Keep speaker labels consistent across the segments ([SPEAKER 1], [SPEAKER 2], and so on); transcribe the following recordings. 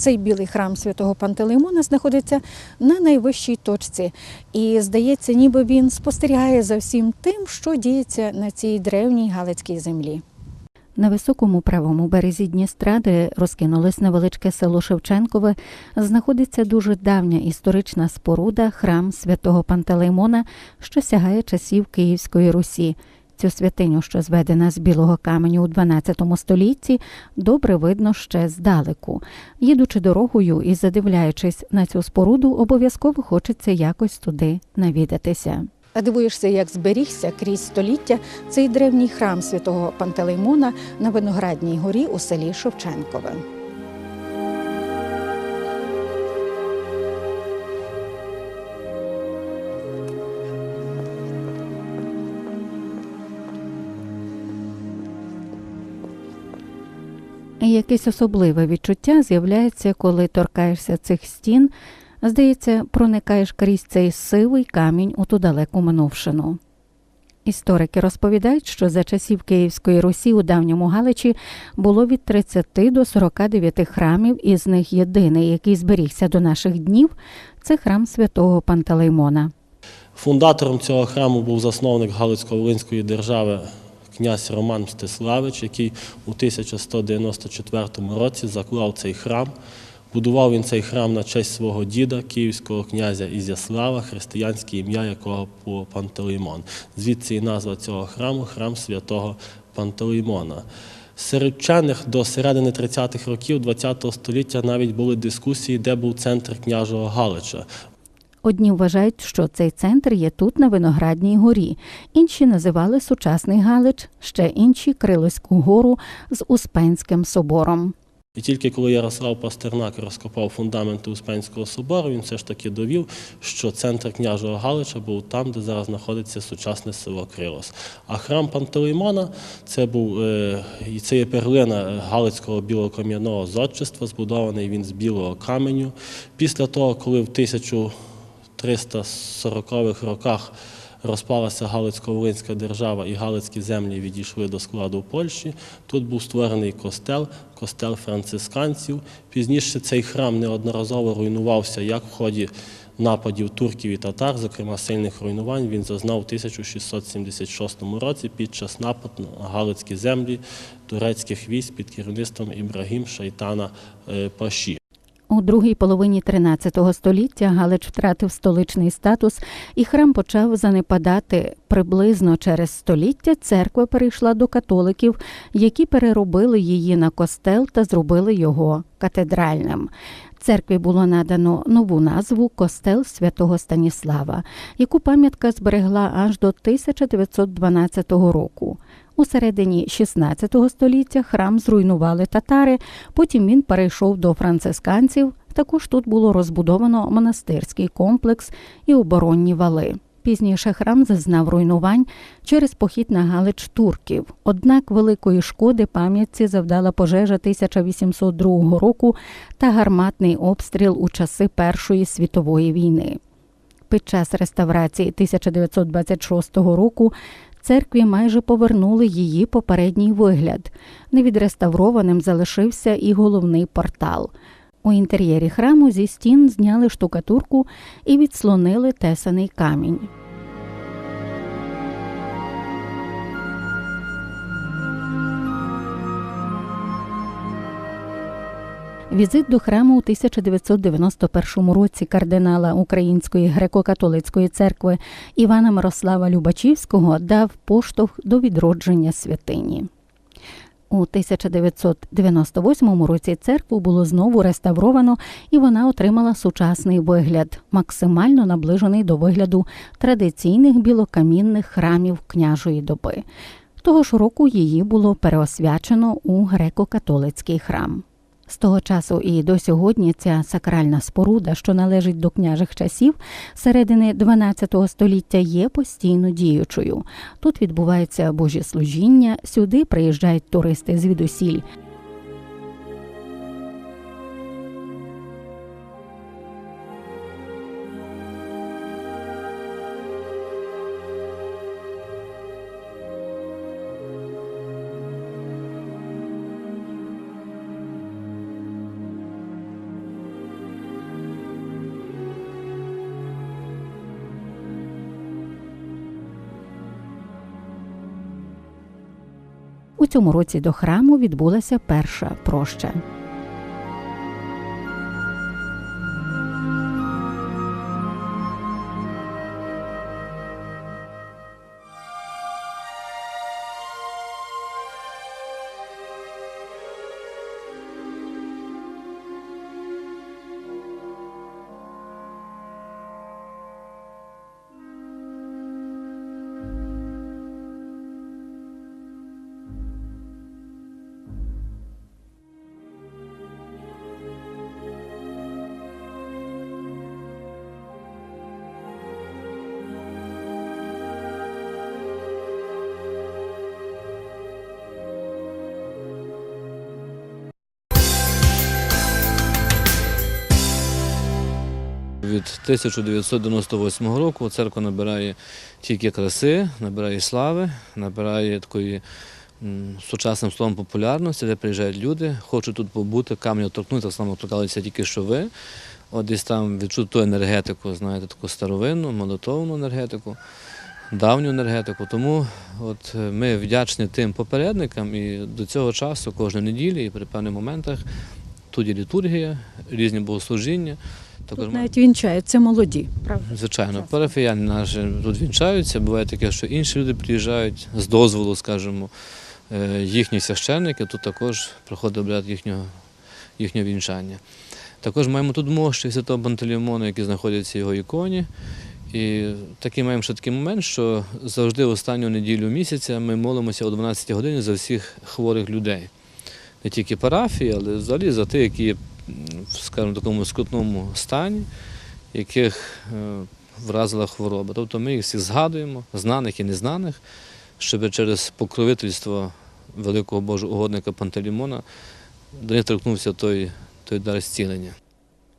[SPEAKER 1] цей білий храм святого Пантелеймона знаходиться на найвищій точці. І здається, ніби він спостерігає за всім тим, що діється на цій древній Галицькій землі.
[SPEAKER 2] На високому правому березі Дністра, де розкинулось невеличке село Шевченкове, знаходиться дуже давня історична споруда храм святого Пантелеймона, що сягає часів Київської Русі. Цю святиню, що зведена з білого каменю у 12 столітті, добре видно ще здалеку. Їдучи дорогою і задивляючись на цю споруду, обов'язково хочеться якось туди навідатися.
[SPEAKER 1] А дивуєшся, як зберігся крізь століття цей древній храм святого Пантелеймона на Виноградній горі у селі Шевченкове.
[SPEAKER 2] Якесь особливе відчуття з'являється, коли торкаєшся цих стін. Здається, проникаєш крізь цей сивий камінь у ту далеку минувшину. Історики розповідають, що за часів Київської Русі у давньому Галичі було від 30 до 49 храмів, із них єдиний, який зберігся до наших днів, це храм святого Пантелеймона.
[SPEAKER 3] Фундатором цього храму був засновник Галицько-Волинської держави князь Роман Мстиславич, який у 1194 році заклав цей храм. Будував він цей храм на честь свого діда, київського князя Ізяслава, християнське ім'я якого Пантелеймон. Звідси і назва цього храму храм святого Пантелеймона. Серед вчених до середини 30-х років ХХ століття навіть були дискусії, де був центр княжого Галича.
[SPEAKER 2] Одні вважають, що цей центр є тут, на Виноградній горі, інші називали сучасний Галич, ще інші Крилиську гору з Успенським собором.
[SPEAKER 3] І тільки коли Ярослав Пастернак розкопав фундаменти Успенського собору, він все ж таки довів, що центр княжого Галича був там, де зараз знаходиться сучасне село Крилос. А храм Пантелеймона це був е, це є перлина Галицького білокам'яного зодчества, збудований він з білого каменю. Після того, коли в 1340-х роках розпалася Галицько-Волинська держава і Галицькі землі відійшли до складу Польщі. Тут був створений костел, костел францисканців. Пізніше цей храм неодноразово руйнувався як в ході нападів турків і татар, зокрема сильних руйнувань, він зазнав у 1676 році під час нападу на Галицькі землі турецьких військ під керівництвом Ібрагім Шайтана е, Паші.
[SPEAKER 2] У другій половині 13 століття Галич втратив столичний статус, і храм почав занепадати. Приблизно через століття церква перейшла до католиків, які переробили її на костел та зробили його катедральним. Церкві було надано нову назву Костел святого Станіслава, яку пам'ятка зберегла аж до 1912 року. У середині 16 століття храм зруйнували татари, потім він перейшов до францисканців. Також тут було розбудовано монастирський комплекс і оборонні вали. Пізніше храм зазнав руйнувань через похід на Галич турків. Однак великої шкоди пам'ятці завдала пожежа 1802 року та гарматний обстріл у часи Першої світової війни. Під час реставрації 1926 року церкві майже повернули її попередній вигляд. Невідреставрованим залишився і головний портал. У інтер'єрі храму зі стін зняли штукатурку і відслонили тесаний камінь. Візит до храму у 1991 році кардинала Української греко-католицької церкви Івана Мирослава Любачівського дав поштовх до відродження святині. У 1998 році церкву було знову реставровано, і вона отримала сучасний вигляд, максимально наближений до вигляду традиційних білокамінних храмів княжої доби. Того ж року її було переосвячено у греко-католицький храм. З того часу і до сьогодні ця сакральна споруда, що належить до княжих часів середини 12 століття, є постійно діючою. Тут відбувається божеслужіння, сюди приїжджають туристи звідусіль. Цьому році до храму відбулася перша проща.
[SPEAKER 4] 1998 року церква набирає тільки краси, набирає слави, набирає такої сучасним словом популярності, де приїжджають люди, хочуть тут побути, камінь торкнути, так само торкалися тільки що ви. От десь там відчути ту енергетику, знаєте, таку старовинну, молитовну енергетику, давню енергетику. Тому от ми вдячні тим попередникам і до цього часу кожної неділі і при певних моментах тут є літургія, різні богослужіння. Також
[SPEAKER 1] Тут навіть вінчаються молоді, правда?
[SPEAKER 4] Звичайно, парафіяни наші тут вінчаються. Буває таке, що інші люди приїжджають з дозволу, скажімо, е, їхні священники, тут також проходить обряд їхнього, їхнього вінчання. Також маємо тут мощі святого Пантелеймона, які знаходяться в його іконі. І такий маємо ще такий момент, що завжди в останню неділю місяця ми молимося о 12 годині за всіх хворих людей. Не тільки парафії, але взагалі за тих, які скажімо, в такому скрутному стані, яких е, вразила хвороба. Тобто ми їх всіх згадуємо, знаних і незнаних, щоб через покровительство великого Божого угодника Пантелеймона до них торкнувся той, той дар зцілення.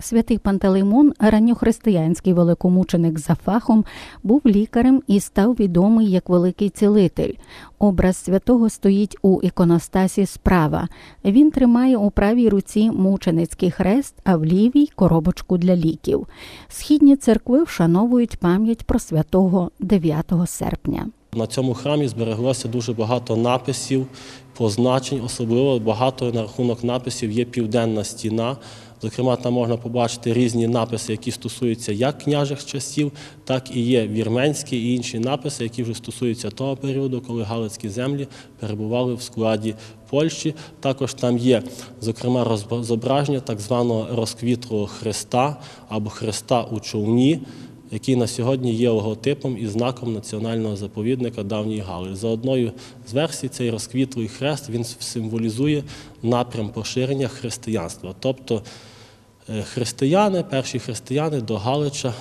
[SPEAKER 2] Святий Пантелеймон, ранньохристиянський великомученик за фахом, був лікарем і став відомий як великий цілитель. Образ святого стоїть у іконостасі справа. Він тримає у правій руці мученицький хрест, а в лівій коробочку для ліків. Східні церкви вшановують пам'ять про святого 9 серпня.
[SPEAKER 3] На цьому храмі збереглося дуже багато написів, позначень, особливо багато на рахунок написів є південна стіна. Зокрема, там можна побачити різні написи, які стосуються як княжих часів, так і є вірменські і інші написи, які вже стосуються того періоду, коли галицькі землі перебували в складі Польщі. Також там є, зокрема, зображення так званого розквітлого хреста або хреста у човні який на сьогодні є логотипом і знаком національного заповідника Давньої Гали. За одною з версій, цей розквітлий хрест він символізує напрям поширення християнства. Тобто е, християни, перші християни до Галича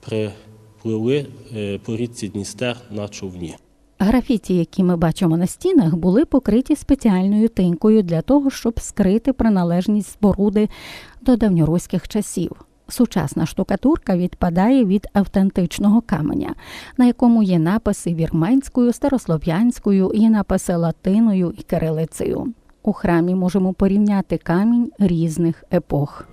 [SPEAKER 3] припливли е, по річці Дністер на човні.
[SPEAKER 2] Графіті, які ми бачимо на стінах, були покриті спеціальною тинькою для того, щоб скрити приналежність споруди до давньоруських часів. Сучасна штукатурка відпадає від автентичного каменя, на якому є написи вірменською, старослов'янською, і написи латиною і кирилицею. У храмі можемо порівняти камінь різних епох.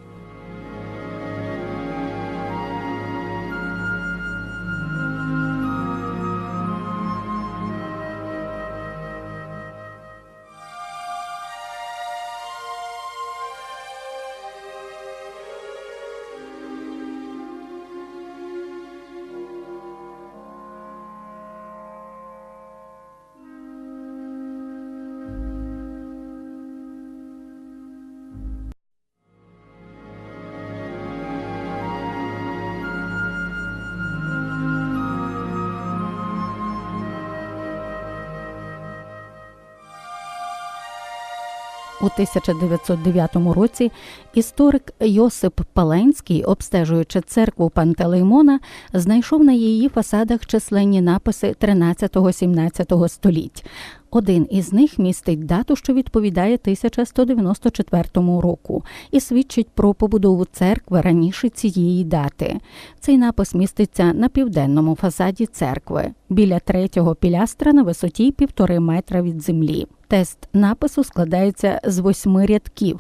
[SPEAKER 2] У 1909 році історик Йосип Паленський, обстежуючи церкву Пантелеймона, знайшов на її фасадах численні написи 13-17 століть. Один із них містить дату, що відповідає 1194 року, і свідчить про побудову церкви раніше цієї дати. Цей напис міститься на південному фасаді церкви, біля третього пілястра на висоті півтори метра від землі. Тест напису складається з восьми рядків.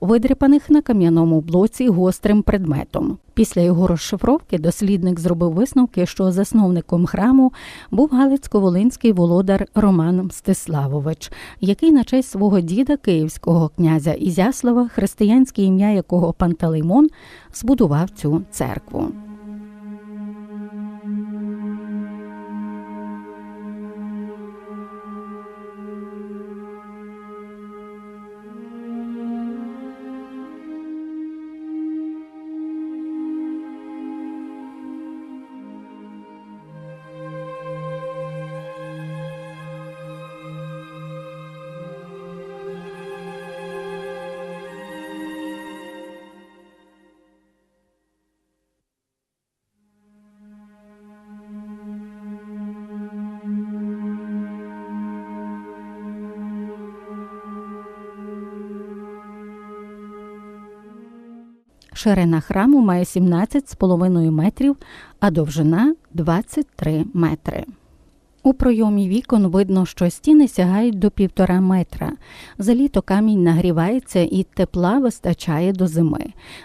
[SPEAKER 2] видряпаних на кам'яному блоці гострим предметом. Після його розшифровки дослідник зробив висновки, що засновником храму був Галицько-Волинський володар Роман Мстиславович, який на честь свого діда київського князя Ізяслава, християнське ім'я якого Пантелеймон, збудував цю церкву. Ширина храму має 17,5 метрів, а довжина 23 метри. У пройомі вікон видно, що стіни сягають до півтора метра. За літо камінь нагрівається і тепла вистачає до зими.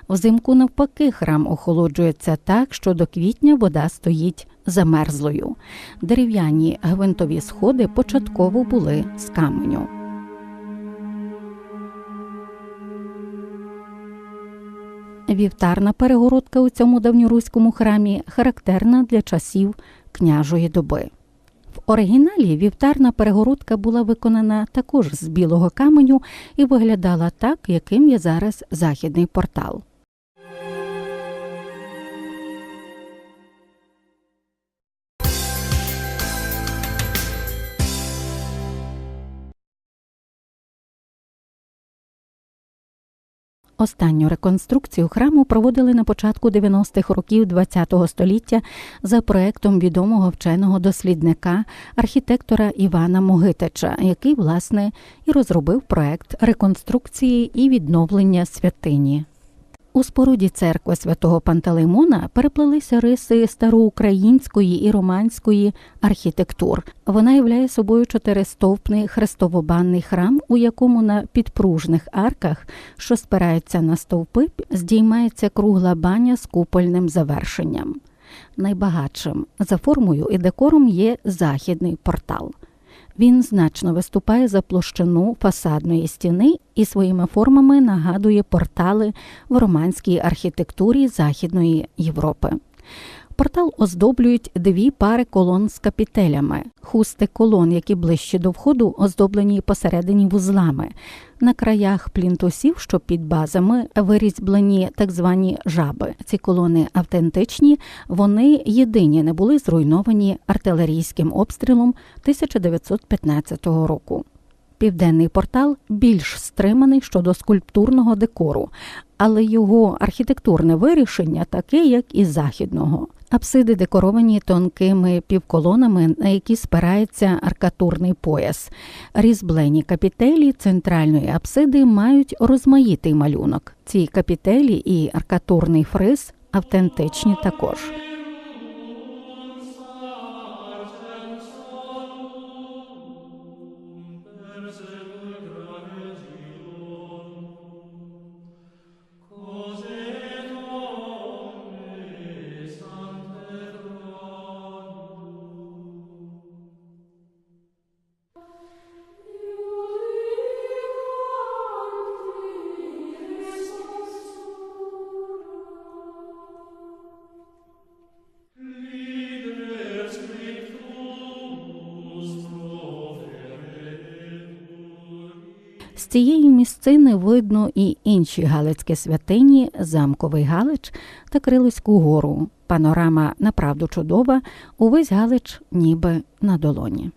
[SPEAKER 2] Взимку навпаки храм охолоджується так, що до квітня вода стоїть замерзлою. Дерев'яні гвинтові сходи початково були з каменю. Вівтарна перегородка у цьому давньоруському храмі характерна для часів княжої доби. В оригіналі вівтарна перегородка була виконана також з білого каменю і виглядала так, яким є зараз західний портал. Останню реконструкцію храму проводили на початку 90-х років ХХ століття за проектом відомого вченого дослідника, архітектора Івана Могитича, який, власне, і розробив проект реконструкції і відновлення святині. У споруді церкви святого Пантелеймона переплелися риси староукраїнської і романської архітектур. Вона являє собою чотиристовпний хрестовобанний храм, у якому на підпружних арках, що спираються на стовпи, здіймається кругла баня з купольним завершенням. Найбагатшим за формою і декором є західний портал. Він значно виступає за площину фасадної стіни і своїми формами нагадує портали в романській архітектурі Західної Європи. Портал оздоблюють дві пари колон з капітелями, хусти колон, які ближче до входу, оздоблені посередині вузлами. На краях плінтусів, що під базами, вирізблені так звані жаби. Ці колони автентичні, вони єдині не були зруйновані артилерійським обстрілом 1915 року. Південний портал більш стриманий щодо скульптурного декору, але його архітектурне вирішення таке, як і західного. Апсиди декоровані тонкими півколонами, на які спирається аркатурний пояс. Різблені капітелі центральної апсиди мають розмаїтий малюнок. Ці капітелі і аркатурний фриз автентичні також. З цієї місцини видно і інші галицькі святині, замковий Галич та Крилиську гору. Панорама направду чудова, увесь Галич ніби на долоні.